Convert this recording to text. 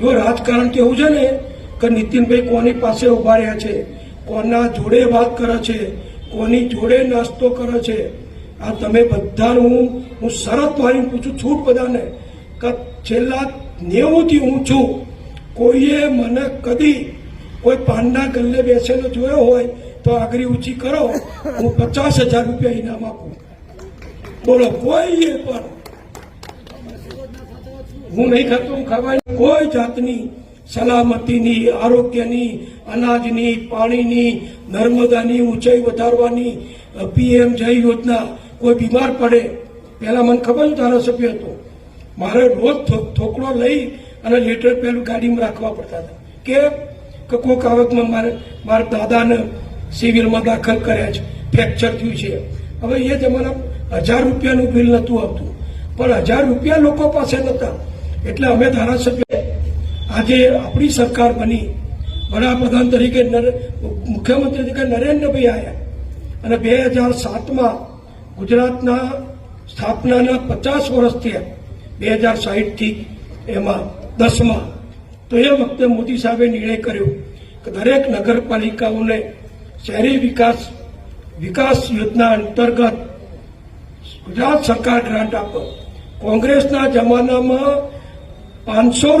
જો રાજકારણ કેવું છે ને, કે નીતિનભાઈ કોની પાસે ઊભા રહ્યા છે, કોના જોડે વાત કરે છે, કોની જોડે નાસ્તો કરે છે, આ તમે બધાનું હું શરત મારી પૂછું છૂટ બધાને, કે છેલ્લા નેવુંથી હું છું, કોઈએ મને કદી કોઈ પાનના ગલ્લે બેસેલો જોયો હોય તો આગળ ઊંચી કરો, હું પચાસ હજાર રૂપિયા ઇનામ આપું. બોલો, કોઈએ પણ હું નહીં ખાતો હું ખાવાની કોઈ જાતની સલામતીની, આરોગ્યની, અનાજની, પાણીની, નર્મદાની, ઊંચાઈ વધારવાની પીએમ જય યોજના કોઈ બીમાર પડે, પહેલા મને ખબર ધારાસભ્ય હતો. મારે રોજ થોકડો લઈ અને લેટર પેલું ગાડીમાં રાખવા પડતા હતા. કે કોઈક આવકમાં મારે, મારા દાદાને સિવિલમાં દાખલ કર્યા છે, ફ્રેક્ચર થયું છે. હવે એ જમાના હજાર રૂપિયાનું બિલ નહોતું આવતું. પણ હજાર રૂપિયા લોકો પાસે નહોતા. એટલે અમે ધારાસભ્ય આજે આપણી સરકાર બની. વડાપ્રધાન તરીકે મુખ્યમંત્રી તરીકે નરેન્દ્રભાઈ આવ્યા અને બે હજાર સાતમાં ગુજરાતના સ્થાપનાના પચાસ વર્ષ થયા. બે હજાર સાહીઠથી એમાં દસમાં. તો એ વખતે મોદી સાહેબે નિર્ણય કર્યો કે દરેક નગરપાલિકાઓને શહેરી વિકાસ વિકાસ યોજના અંતર્ગત ગુજરાત સરકાર ગ્રાન્ટ આપે. કોંગ્રેસના જમાનામાં પાંચસો